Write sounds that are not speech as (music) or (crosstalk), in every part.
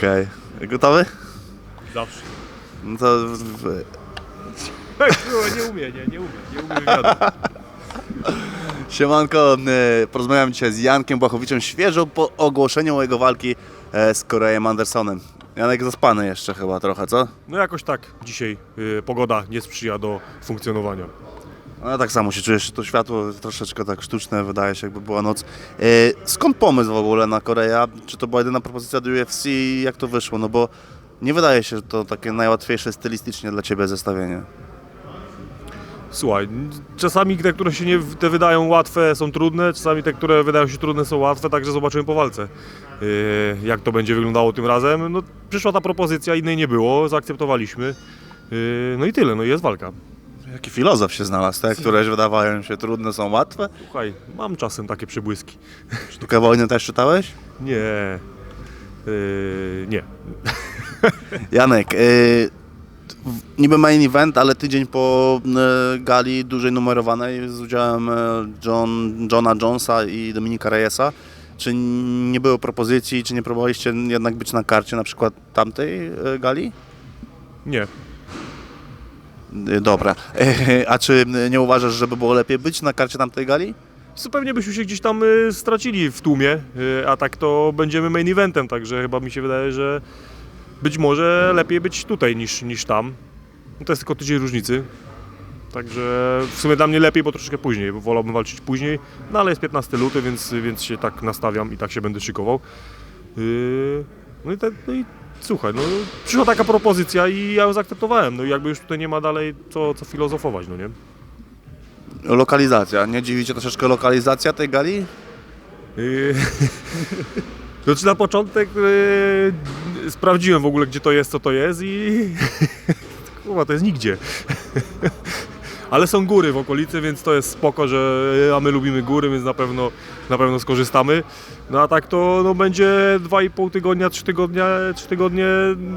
Okej. Gotowy? Zawsze. No to... w- w- nie umie, nie, nie umie, nie umie wywiadu. (laughs) Siemanko, e, porozmawiam dzisiaj z Jankiem Błachowiczem świeżo po ogłoszeniu jego walki e, z Korejem Andersonem. Janek zaspany jeszcze chyba trochę, co? No jakoś tak dzisiaj y, pogoda nie sprzyja do funkcjonowania. No tak samo się czujesz, to światło troszeczkę tak sztuczne, wydaje się jakby była noc. E, skąd pomysł w ogóle na Koreę? Czy to była jedyna propozycja do UFC? Jak to wyszło? No bo nie wydaje się, że to takie najłatwiejsze stylistycznie dla Ciebie zestawienie. Słuchaj, czasami te, które się nie te wydają łatwe są trudne, czasami te, które wydają się trudne są łatwe, także zobaczymy po walce, y, jak to będzie wyglądało tym razem. No, przyszła ta propozycja, innej nie było, zaakceptowaliśmy. Y, No i tyle, no i jest walka. Jaki filozof się znalazł, te, które wydawają się trudne, są łatwe? Słuchaj, mam czasem takie przebłyski. Sztukę wojny też czytałeś? Nie, y, nie. (laughs) Janek, y, w- niby main event, ale tydzień po y, gali dużej numerowanej z udziałem y, John, Johna Jonesa i Dominika Reyesa. Czy nie było propozycji, czy nie próbowaliście jednak być na karcie na przykład tamtej y, gali? Nie. Y, Dobra. (laughs) A czy nie uważasz, żeby było lepiej być na karcie tamtej gali? Zupełnie byśmy się gdzieś tam y, stracili w tłumie, y, a tak to będziemy main eventem, także chyba mi się wydaje, że być może lepiej być tutaj niż, niż tam. No to jest tylko tydzień różnicy. Także w sumie dla mnie lepiej, bo troszeczkę później, bo wolałbym walczyć później, no ale jest 15 luty, więc, więc się tak nastawiam i tak się będę szykował. Yy, no, i te, no i słuchaj, no przyszła taka propozycja i ja ją zaakceptowałem, no i jakby już tutaj nie ma dalej co, co filozofować, no nie? Lokalizacja. Nie dziwi Cię troszeczkę lokalizacja tej gali? Yy, (laughs) Znaczy na początek yy, sprawdziłem w ogóle gdzie to jest, co to jest i (laughs) kurwa to jest nigdzie. (laughs) Ale są góry w okolicy, więc to jest spoko, że a my lubimy góry, więc na pewno, na pewno skorzystamy. No a tak to no, będzie 2,5 tygodnia, 3 tygodnie, 3 tygodnie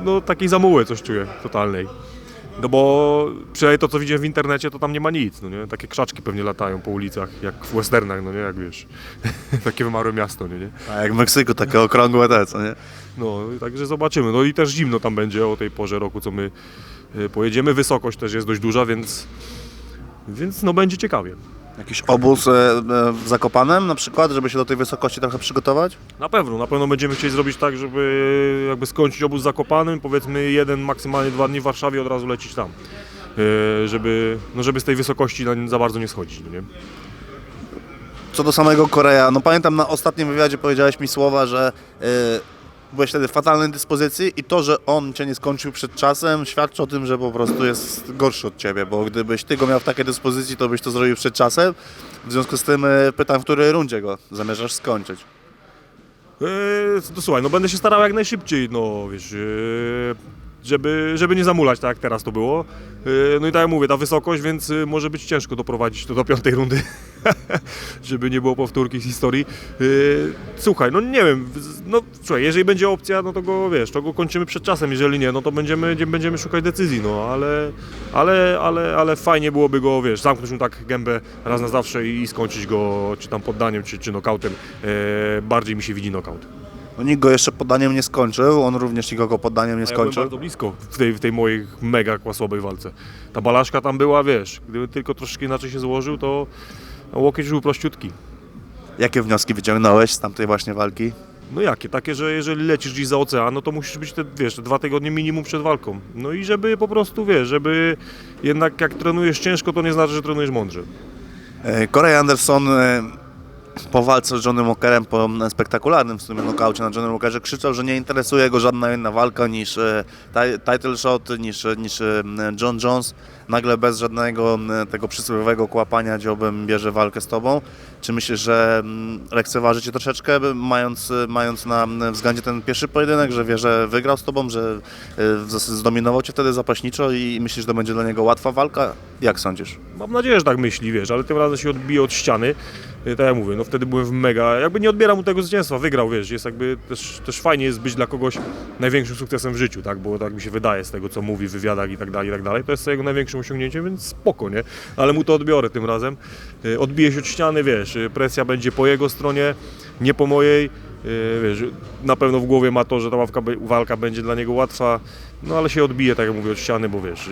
no, takiej zamuły coś czuję totalnej. No bo przynajmniej to co widziałem w internecie to tam nie ma nic, no nie? Takie krzaczki pewnie latają po ulicach, jak w westernach, no nie, jak wiesz. (laughs) Takie wymarłe miasto, nie, nie? A jak w Meksyku, takie okrągłe te, co nie? No, także zobaczymy. No i też zimno tam będzie o tej porze roku, co my y, pojedziemy. Wysokość też jest dość duża, więc, więc no będzie ciekawie. Jakiś obóz e, e, w Zakopanem na przykład, żeby się do tej wysokości trochę przygotować? Na pewno, na pewno będziemy chcieli zrobić tak, żeby jakby skończyć obóz zakopanym, powiedzmy jeden, maksymalnie dwa dni w Warszawie od razu lecieć tam. Y, Żeby, no żeby z tej wysokości na- za bardzo nie schodzić, no nie? Co do samego Korea, no pamiętam na ostatnim wywiadzie powiedziałeś mi słowa, że y, byłeś wtedy w fatalnej dyspozycji i to, że on cię nie skończył przed czasem świadczy o tym, że po prostu jest gorszy od ciebie, bo gdybyś ty go miał w takiej dyspozycji, to byś to zrobił przed czasem. W związku z tym y, pytam, w której rundzie go zamierzasz skończyć? Eee, słuchaj, no będę się starał jak najszybciej, no wiesz, eee, żeby, żeby nie zamulać tak jak teraz to było. Eee, no i tak jak mówię, ta wysokość, więc e, może być ciężko doprowadzić to do piątej rundy, (laughs) żeby nie było powtórki z historii. Eee, słuchaj, no nie wiem, no słuchaj, jeżeli będzie opcja, no to go wiesz, to go kończymy przed czasem, jeżeli nie, no to będziemy, będziemy szukać decyzji, no ale, ale, ale, ale fajnie byłoby go, wiesz, zamknąć mu tak gębę raz na zawsze i skończyć go czy tam poddaniem, czy, czy nokautem. Bardziej mi się widzi nokaut. No nikt go jeszcze poddaniem nie skończył, on również nikogo poddaniem nie Ja byłem skończył. bardzo blisko w tej, w tej mojej mega słabej walce. Ta balaszka tam była, wiesz, gdyby tylko troszkę inaczej się złożył, to łokieć był prościutki. Jakie wnioski wyciągnąłeś z tamtej właśnie walki? No jakie? Takie, że jeżeli lecisz gdzieś za ocean, no to musisz być te, wiesz, te dwa tygodnie minimum przed walką. No i żeby po prostu, wiesz, żeby jednak jak trenujesz ciężko, to nie znaczy, że trenujesz mądrze. E, Corey Anderson e, po walce z Johnnym Walkerem, po e, spektakularnym w sumie nokaucie na Johnnym Walkerze krzyczał, że nie interesuje go żadna inna walka niż e, ti- title shot, niż, niż e, John Jones. Nagle bez żadnego e, tego przysłowiowego kłapania dziobem bierze walkę z tobą. Czy myślisz, że mm, lekceważy cię troszeczkę, mając, mając na m, względzie ten pierwszy pojedynek, że wie, że wygrał z tobą, że zasadzie zdominował cię wtedy zapaśniczo i myślisz, że to będzie dla niego łatwa walka? Jak sądzisz? Mam nadzieję, że tak myśli, wiesz, ale tym razem się odbije od ściany. Y, Tak jak mówię, no wtedy byłem w mega, jakby nie odbieram mu tego zwycięstwa, wygrał, wiesz, jest jakby też, też fajnie jest być dla kogoś największym sukcesem w życiu, tak, bo tak mi się wydaje z tego, co mówi w wywiadach i tak dalej, i tak dalej, to jest jego największym osiągnięciem, więc spoko, nie, ale mu to odbiorę tym razem, Y, odbije się od ściany, wiesz, y, presja będzie po jego stronie, nie po mojej, Yy, wiesz, na pewno w głowie ma to, że ta walka, be- walka będzie dla niego łatwa, no ale się odbije, tak jak mówię, od ściany, bo wiesz,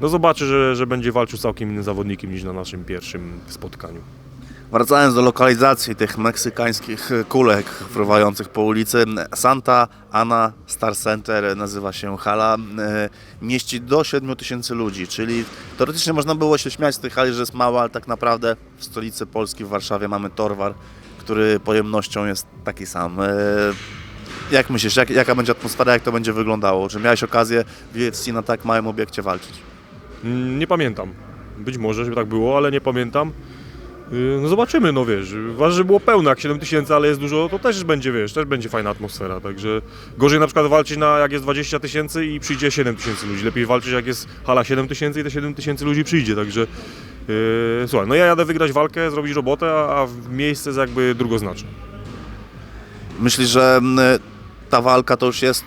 no zobaczy, że, że będzie walczył całkiem innym zawodnikiem niż na naszym pierwszym spotkaniu. Wracając do lokalizacji tych meksykańskich kulek fruwających po ulicy, Santa Ana Star Center nazywa się hala, e, mieści do 7 tysięcy ludzi, czyli teoretycznie można było się śmiać z tej hali, że jest mała, ale tak naprawdę w stolicy Polski, w Warszawie mamy Torwar, który pojemnością jest taki sam. E, Jak myślisz, jak, jaka będzie atmosfera, jak to będzie wyglądało? Czy miałeś okazję w UFC na tak małym obiekcie walczyć? Nie pamiętam. Być może, żeby tak było, ale nie pamiętam. Yy, No zobaczymy, no wiesz. Ważne, że było pełno, jak 7 tysięcy, ale jest dużo, to też będzie, wiesz, też będzie fajna atmosfera. Także gorzej na przykład walczyć na jak jest 20 tysięcy i przyjdzie 7 tysięcy ludzi. Lepiej walczyć jak jest hala 7 tysięcy i te 7 tysięcy ludzi przyjdzie. Także yy, słuchaj, no ja jadę wygrać walkę, zrobić robotę, a a miejsce jest jakby drugoznaczne. Myślisz, że mm, ta walka to już jest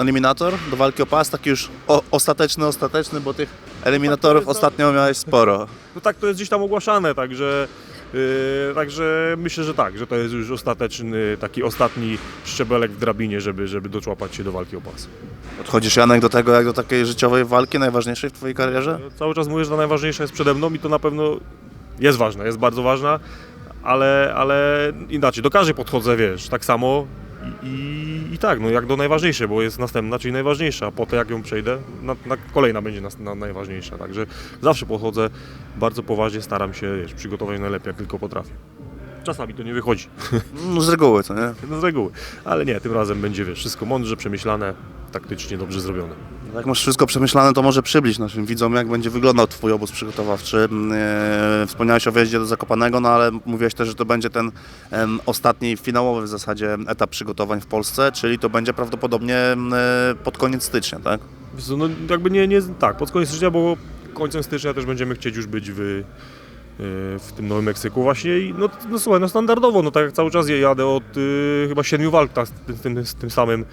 eliminator do walki o pas, taki już o, ostateczny, ostateczny, bo tych eliminatorów Tak, ostatnio miałeś sporo. No tak to jest gdzieś tam ogłaszane, także, yy, także myślę, że tak, że to jest już ostateczny, taki ostatni szczebelek w drabinie, żeby, żeby doczłapać się do walki o pas. Podchodzisz Janek do tego jak do takiej życiowej walki, najważniejszej w Twojej karierze? Ja Cały czas mówię, że ta najważniejsza jest przede mną i to na pewno jest ważna, jest bardzo ważna, ale, ale inaczej, do każdej podchodzę, wiesz, tak samo i, i, i tak, no jak do najważniejszej, bo jest następna, czyli najważniejsza, a potem jak ją przejdę, na, na kolejna będzie nas, na, najważniejsza, także zawsze podchodzę bardzo poważnie, staram się, wiesz, przygotować najlepiej, jak tylko potrafię. Czasami to nie wychodzi, (laughs) No, z reguły, co nie? no z reguły, ale nie, tym razem będzie, wiesz, wszystko mądrze, przemyślane, taktycznie dobrze zrobione. Jak masz wszystko przemyślane, to może przybliż naszym widzom, jak będzie wyglądał Twój obóz przygotowawczy. E, wspomniałeś o wjeździe do Zakopanego, no ale mówiłeś też, że to będzie ten ostatni, finałowy w zasadzie etap przygotowań w Polsce, czyli to będzie prawdopodobnie e, pod koniec stycznia, tak? No jakby nie, nie, tak, pod koniec stycznia, bo końcem stycznia też będziemy chcieć już być w, y, w tym Nowym Meksyku właśnie i no, no słuchaj, no standardowo, no tak jak cały czas jadę od chyba siedmiu walk tak, z tym, z tym samym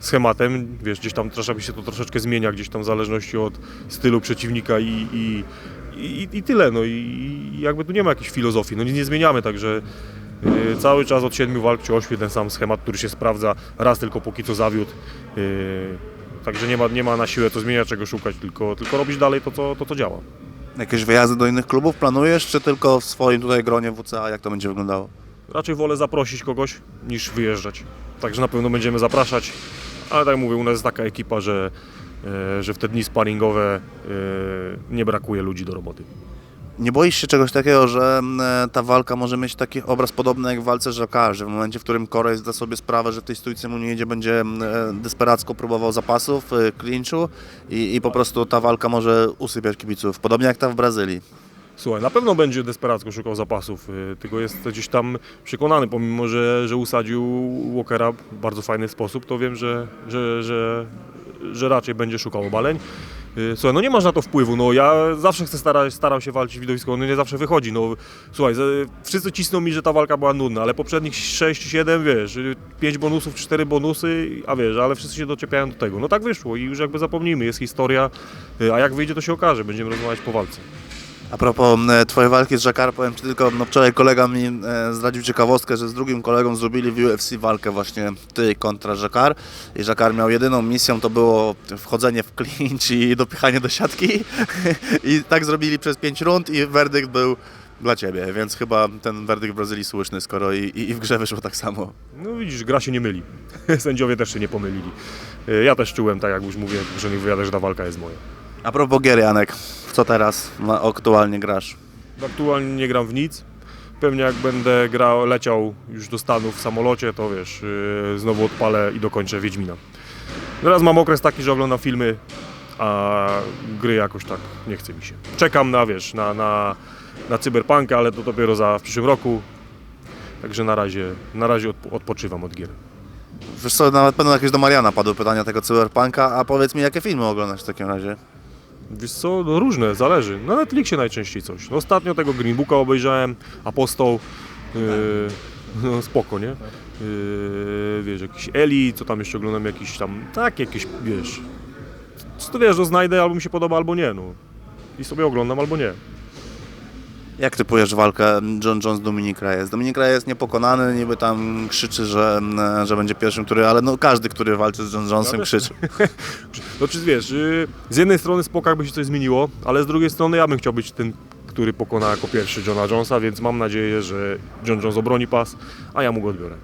schematem, wiesz, gdzieś tam się to troszeczkę zmienia, gdzieś tam w zależności od stylu przeciwnika i, i, i, i tyle, no i, jakby tu nie ma jakiejś filozofii, no nic nie zmieniamy, także y, cały czas od siedmiu walk czy ośmiu ten sam schemat, który się sprawdza, raz tylko póki co zawiódł, y, także nie ma, nie ma na siłę co zmieniać, czego szukać, tylko, tylko robić dalej to, co, to, działa. Jakieś wyjazdy do innych klubów planujesz, czy tylko w swoim tutaj gronie WCA, jak to będzie wyglądało? Raczej wolę zaprosić kogoś niż wyjeżdżać. Także na pewno będziemy zapraszać, ale tak mówię, u nas jest taka ekipa, że, e, że w te dni sparingowe e, nie brakuje ludzi do roboty. Nie boisz się czegoś takiego, że m, e, ta walka może mieć taki obraz podobny jak w walce Żaka, że w momencie, w którym Korej zda sobie sprawę, że w tej stójce mu nie jedzie, będzie m, e, desperacko próbował zapasów, clinchu i, i po prostu ta walka może usypiać kibiców, podobnie jak ta w Brazylii. Słuchaj, na pewno będzie desperacko szukał zapasów, y, tylko jest gdzieś tam przekonany, pomimo że, że usadził Walkera w bardzo fajny sposób, to wiem, że, że, że, że raczej będzie szukał obaleń. Y, Słuchaj, no nie masz na to wpływu, no ja zawsze chcę stara, staram się walczyć widowiskowo, no nie zawsze wychodzi, no słuchaj, wszyscy cisną mi, że ta walka była nudna, ale poprzednich 6-7, wiesz, 5 bonusów, 4 bonusy, a wiesz, ale wszyscy się doczepiają do tego, no tak wyszło i już jakby zapomnijmy, jest historia, y, a jak wyjdzie to się okaże, będziemy rozmawiać po walce. A propos e, twojej walki z Jakar, powiem Ci tylko, no wczoraj kolega mi e, zdradził ciekawostkę, że z drugim kolegą zrobili w UFC walkę właśnie Ty kontra Jakar i Jakar miał jedyną misją, to było wchodzenie w clinch i dopychanie do siatki (laughs) i tak zrobili przez 5 rund i werdykt był dla Ciebie, więc chyba ten werdykt w Brazylii słyszny, skoro i, i, w grze wyszło tak samo. No widzisz, gra się nie myli. (laughs) Sędziowie też się nie pomylili. Y, Ja też czułem, tak jak już mówię w poprzednich wywiadach, że ta walka jest moja. A propos gier, Janek, w co teraz aktualnie grasz? Aktualnie nie gram w nic. Pewnie jak będę grał, leciał już do Stanów w samolocie, to wiesz, yy, znowu odpalę i dokończę Wiedźmina. Teraz mam okres taki, że oglądam filmy, a gry jakoś tak nie chce mi się. Czekam na, wiesz, na, na, na Cyberpunkę, ale to dopiero za w przyszłym roku. Także na razie, na razie odpo- odpoczywam od gier. Wiesz co, nawet będą jakieś do Mariana padły pytania tego cyberpunka, a powiedz mi, jakie filmy oglądasz w takim razie? Wiesz co, no różne, zależy. Na Netflixie najczęściej coś. No ostatnio tego Green Booka obejrzałem, Apostoł, yy, no spoko, nie? Yy, wiesz, jakiś Eli, co tam jeszcze oglądam, jakiś tam, tak, jakieś, wiesz, co to wiesz, że znajdę, albo mi się podoba, albo nie, no. I sobie oglądam, albo nie. Jak typujesz walkę John Jones Dominik Reyes? Dominik Reyes jest niepokonany, niby tam krzyczy, że, e, że będzie pierwszym, który, ale no każdy, który walczy z John Jonesem też. krzyczy. (laughs) No czy wiesz, y, z jednej strony spoko jakby się coś zmieniło, ale z drugiej strony ja bym chciał być ten, który pokona jako pierwszy Johna Jonesa, więc mam nadzieję, że John Jones obroni pas, a ja mu go odbiorę.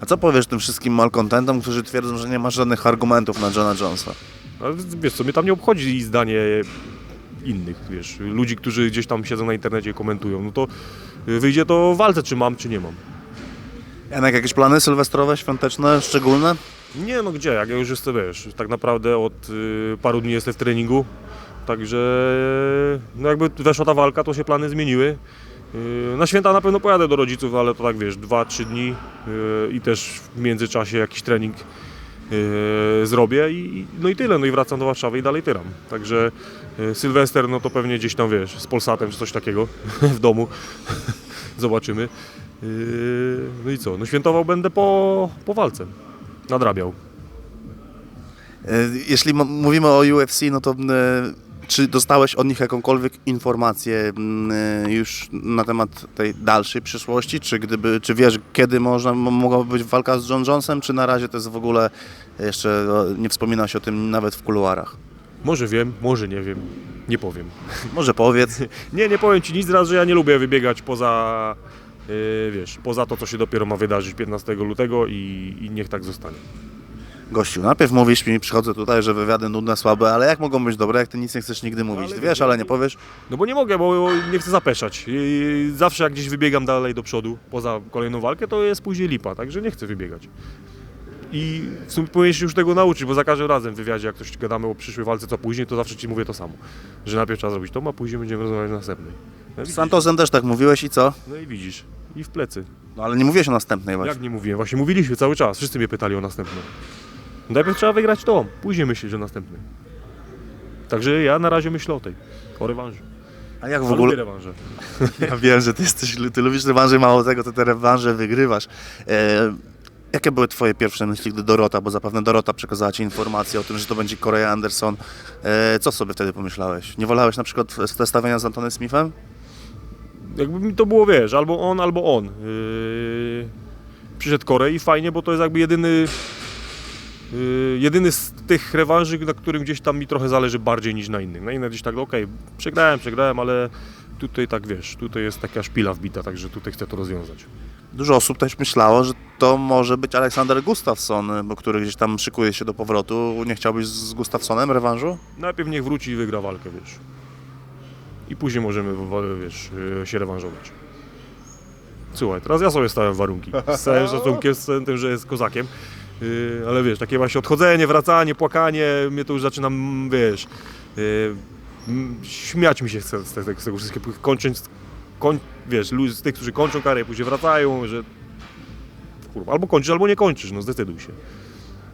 A co powiesz tym wszystkim malkontentom, którzy twierdzą, że nie ma żadnych argumentów na Johna Jonesa? Ale wiesz co, mnie tam nie obchodzi zdanie innych, wiesz, ludzi, którzy gdzieś tam siedzą na internecie i komentują, no to y, wyjdzie to w walce, czy mam, czy nie mam. Janek, jakieś plany sylwestrowe, świąteczne, szczególne? Nie, no gdzie, jak ja już jestem, wiesz, tak naprawdę od y, paru dni jestem w treningu, także no jakby weszła ta walka, to się plany zmieniły. Y, Na święta na pewno pojadę do rodziców, ale to tak wiesz, 2-3 dni y, i też w międzyczasie jakiś trening y, zrobię i, no i tyle, no i wracam do Warszawy i dalej tyram. Także Sylwester, no to pewnie gdzieś tam wiesz, z Polsatem czy coś takiego (laughs) w domu, zobaczymy. Y, No i co, no świętował będę po, po walce, nadrabiał. E, Jeśli mówimy o UFC, no to e, czy dostałeś od nich jakąkolwiek informację e, już na temat tej dalszej przyszłości? Czy gdyby, czy wiesz, kiedy można, mogłaby być walka z John Jonesem, czy na razie to jest w ogóle jeszcze nie wspomina się o tym nawet w kuluarach? Może wiem, może nie wiem, nie powiem. (laughs) Może powiedz. (laughs) Nie, nie powiem Ci nic raz, że ja nie lubię wybiegać poza, yy, wiesz, poza to, co się dopiero ma wydarzyć 15 lutego i, i niech tak zostanie. Gościu, najpierw mówisz mi, przychodzę tutaj, że wywiady nudne, słabe, ale jak mogą być dobre, jak ty nic nie chcesz nigdy mówić? Ty wiesz, ale nie powiesz? No bo nie mogę, bo nie chcę zapeszać. I zawsze jak gdzieś wybiegam dalej do przodu, poza kolejną walkę, to jest później lipa, także nie chcę wybiegać. I w sumie powinieneś się już tego nauczyć, bo za każdym razem w wywiadzie, jak coś gadamy o przyszłej walce, co później, to zawsze Ci mówię to samo. Że najpierw trzeba zrobić to, a później będziemy rozmawiać o następnej. No, Z. Santosem też tak mówiłeś i co? no i widzisz. I w plecy. No ale nie mówiłeś o następnej właśnie. Jak nie mówiłem? Właśnie mówiliśmy cały czas. Wszyscy mnie pytali o następną. Najpierw trzeba wygrać to, później myśleć o następnej. Także ja na razie myślę o tej, o rewanżu. A jak w ogóle... rewanże. (laughs) Ja wiem, że ty, jesteś, ty lubisz rewanże, mało tego, to te rewanże wygrywasz. E, jakie były twoje pierwsze myśli, gdy Dorota, bo zapewne Dorota przekazała ci informację o tym, że to będzie Korea Anderson. E, co sobie wtedy pomyślałeś? Nie wolałeś na przykład zestawienia z Antonem Smithem? Jakby mi to było, wiesz, albo on, albo on. Yy... Przyszedł Korei fajnie, bo to jest jakby jedyny yy, jedyny z tych rewanży, na którym gdzieś tam mi trochę zależy bardziej niż na innych. Na inne gdzieś tak, okej, przegrałem, przegrałem, ale tutaj tak, wiesz, tutaj jest taka szpila wbita, także tutaj chcę to rozwiązać. Dużo osób też myślało, że to może być Aleksander Gustafsson, bo który gdzieś tam szykuje się do powrotu. Nie chciałbyś z Gustafssonem rewanżu? Najpierw niech wróci i wygra walkę, wiesz. I później możemy, wiesz, yy, się rewanżować. Słuchaj, teraz ja sobie stałem warunki. Z całym (laughs) szacunkiem, z tym, że jest kozakiem. Yy, ale wiesz, takie właśnie odchodzenie, wracanie, płakanie, mnie to już zaczyna, wiesz, yy, śmiać mi się z tego, z tego wszystkiego, kończąc, koń, wiesz, ludzi z tych, którzy kończą karierę, później wracają, że kurwa, albo kończysz, albo nie kończysz, no zdecyduj się.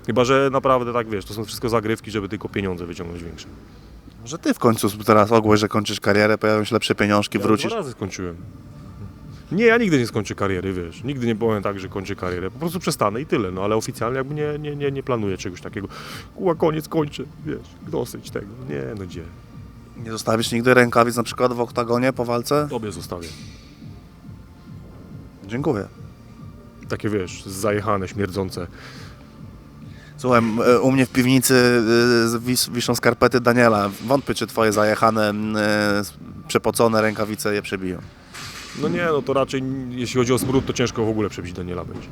Chyba, że naprawdę tak, wiesz, to są wszystko zagrywki, żeby tylko pieniądze wyciągnąć większe. Że ty w końcu teraz ogłoś, że kończysz karierę, pojawią się lepsze pieniążki, Ja wrócisz. Dwa razy skończyłem. Nie, ja nigdy nie skończę kariery, wiesz. Nigdy nie powiem tak, że kończę karierę. Po prostu przestanę i tyle, no ale oficjalnie jakby nie, nie, nie, nie planuję czegoś takiego. Kuła, koniec, kończę, wiesz, dosyć tego. Nie, no gdzie? Nie zostawisz nigdy rękawic na przykład w oktagonie po walce? Tobie zostawię. Dziękuję. Takie, wiesz, zajechane, śmierdzące. Słuchaj, e, u mnie w piwnicy wis, wiszą skarpety Daniela. Wątpię, czy twoje zajechane, e, przepocone rękawice je przebiją. No nie, no to raczej, jeśli chodzi o smród, to ciężko w ogóle przebić Daniela będzie.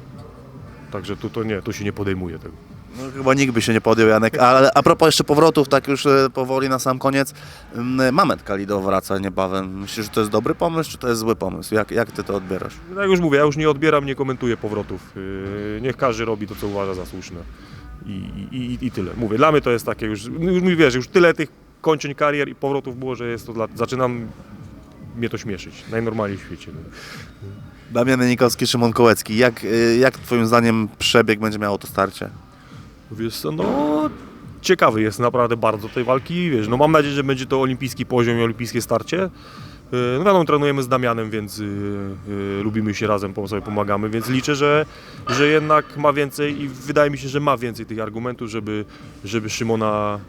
Także tu to nie, tu się nie podejmuje tego. No, chyba nikt by się nie podjął, Janek. Ale a propos jeszcze powrotów, tak już e, powoli na sam koniec. m, Mamet Kalido wraca niebawem. Myślisz, że to jest dobry pomysł, czy to jest zły pomysł? Jak, jak ty to odbierasz? No jak już mówię, ja już nie odbieram, nie komentuję powrotów. Yy, niech każdy robi to, co uważa za słuszne. I, i, i, i tyle. Mówię, dla mnie to jest takie już, no już mi wiesz, już tyle tych kończeń karier i powrotów było, że jest to dla, zaczynam mnie to śmieszyć. Najnormalniej w świecie. No. Damian Janikowski, Szymon Kołecki. Jak, e, jak twoim zdaniem przebieg będzie miało to starcie? Wiesz co, no ciekawy jest naprawdę bardzo tej walki, wiesz, no mam nadzieję, że będzie to olimpijski poziom i olimpijskie starcie. Yy, No wiadomo, trenujemy z Damianem, więc yy, yy, lubimy się razem, sobie pomagamy, więc liczę, że, że jednak ma więcej i wydaje mi się, że ma więcej tych argumentów, żeby, żeby Szymona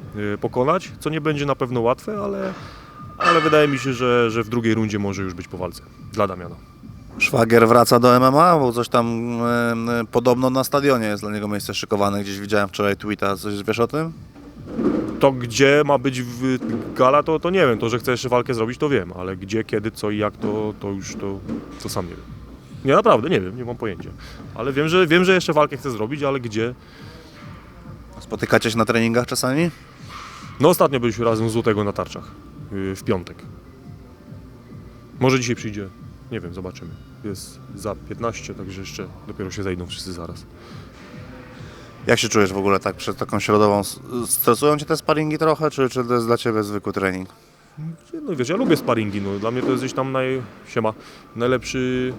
pokonać, co nie będzie na pewno łatwe, ale, ale wydaje mi się, że, że w drugiej rundzie może już być po walce dla Damiana. Szwagier wraca do MMA, bo coś tam e, e, podobno na stadionie jest dla niego miejsce szykowane. Gdzieś widziałem wczoraj tweeta, coś wiesz o tym? To gdzie ma być w gala, to, to nie wiem. To, że chce jeszcze walkę zrobić, to wiem, ale gdzie, kiedy, co i jak, to, to już to, to sam nie wiem. Nie, naprawdę, nie wiem, nie mam pojęcia. Ale wiem, że, wiem, że jeszcze walkę chce zrobić, ale gdzie? Spotykacie się na treningach czasami? No ostatnio byliśmy razem z Złotego na tarczach yy, w piątek. Może dzisiaj przyjdzie, nie wiem, zobaczymy. Jest za 15, także jeszcze dopiero się zejdą wszyscy zaraz. Jak się czujesz w ogóle tak przed taką środową? Stresują cię te sparingi trochę, czy, czy to jest dla ciebie zwykły trening? No wiesz, ja lubię sparingi, no dla mnie to jest gdzieś tam naj, siema, najlepszy,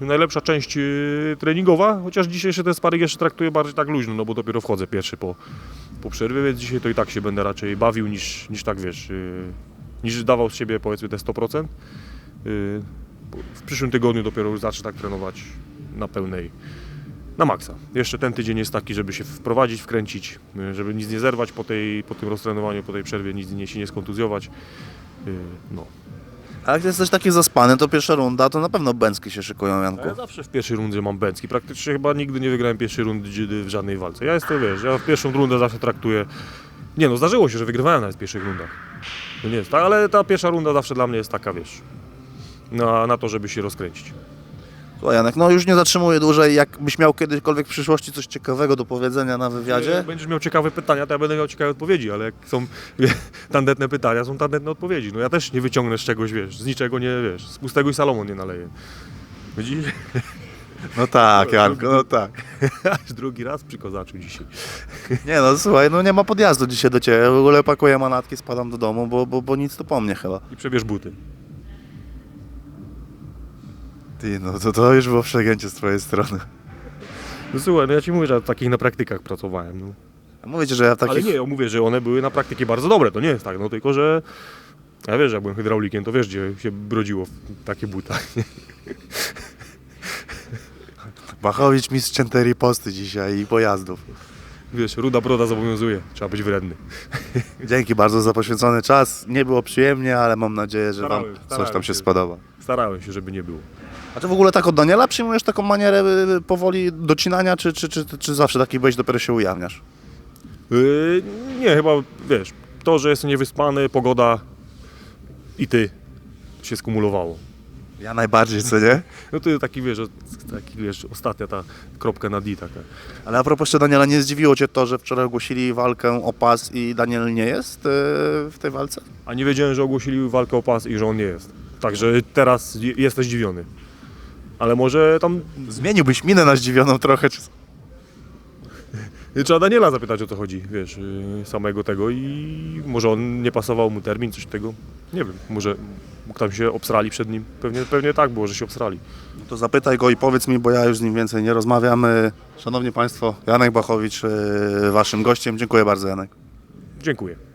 najlepsza część yy, treningowa, chociaż dzisiejszy ten sparing jeszcze traktuję bardziej tak luźno, no bo dopiero wchodzę pierwszy po, po przerwie, więc dzisiaj to i tak się będę raczej bawił niż, niż tak wiesz, yy, niż dawał z siebie powiedzmy te 100%. W przyszłym tygodniu dopiero już zacznę tak trenować na pełnej, na maksa. Jeszcze ten tydzień jest taki, żeby się wprowadzić, wkręcić, yy, żeby nic nie zerwać po, tej, po tym roztrenowaniu, po tej przerwie, nic nie, się nie skontuzjować. Yy, No. A jak jesteś taki zaspany, to pierwsza runda, to na pewno bęcki się szykują, Janku. Ja zawsze w pierwszej rundzie mam bęcki. Praktycznie chyba nigdy nie wygrałem pierwszej rundy w żadnej walce. Ja jestem, wiesz, ja w pierwszą rundę zawsze traktuję... Nie no, zdarzyło się, że wygrywałem nawet w pierwszych rundach. To nie jest tak, ale ta pierwsza runda zawsze dla mnie jest taka, wiesz, na, na to, żeby się rozkręcić. Słuchaj, Janek, no już nie zatrzymuję dłużej. Jakbyś miał kiedykolwiek w przyszłości coś ciekawego do powiedzenia na wywiadzie? Jak będziesz miał ciekawe pytania, to ja będę miał ciekawe odpowiedzi, ale jak są (laughs) tandetne pytania, są tandetne odpowiedzi. No ja też nie wyciągnę z czegoś, wiesz, z niczego nie, wiesz, z pustego i Salomon nie naleje. Widzisz? (laughs) No tak, Janku, no tak. (laughs) Aż drugi raz przy kozaczu dzisiaj. Nie no, słuchaj, no nie ma podjazdu dzisiaj do Ciebie. W ogóle pakuję manatki, spadam do domu, bo, bo, bo nic tu po mnie chyba. I przebierz buty. Ty, no to, to już było przegięcie z Twojej strony. No słuchaj, no ja ci mówię, że takich na praktykach pracowałem. No. A Mówię Ci, że ja w Ale takich... nie, ja mówię, że one były na praktyki bardzo dobre, to nie jest tak, no tylko, że ja wiesz, jak byłem hydraulikiem, to wiesz, gdzie się brodziło w takie buta. (laughs) Bachowicz mistrz ciętej posty dzisiaj i pojazdów. Wiesz, ruda broda zobowiązuje, trzeba być wredny. (laughs) Dzięki bardzo za poświęcony czas. Nie było przyjemnie, ale mam nadzieję, że Starałem, Wam coś starałem tam się się. spodoba. Starałem się, żeby nie było. A Ty w ogóle tak od Daniela przyjmujesz taką manierę y, powoli docinania, czy, czy, czy, czy zawsze taki byłeś, dopiero się ujawniasz? Yy, nie, chyba, wiesz, to, że jestem niewyspany, pogoda i ty się skumulowało. Ja najbardziej, co nie? (laughs) No to taki, wiesz, taki, wiesz, ostatnia ta kropka na D taka. Ale a propos jeszcze Daniela, nie zdziwiło Cię to, że wczoraj ogłosili walkę o pas i Daniel nie jest y, w tej walce? A nie wiedziałem, że ogłosili walkę o pas i że on nie jest. Także teraz je- jestem zdziwiony. Ale może tam Zmieniłbyś minę na zdziwioną trochę. Czy... (laughs) trzeba Daniela zapytać o co chodzi, wiesz, yy, samego tego i może on nie pasował mu termin, coś tego. Nie wiem, może tam się obsrali przed nim. Pewnie, pewnie tak było, że się obsrali. To zapytaj go i powiedz mi, bo ja już z nim więcej nie rozmawiam. Y, Szanowni Państwo, Janek Bachowicz, y, Waszym gościem. Dziękuję bardzo, Janek. Dziękuję.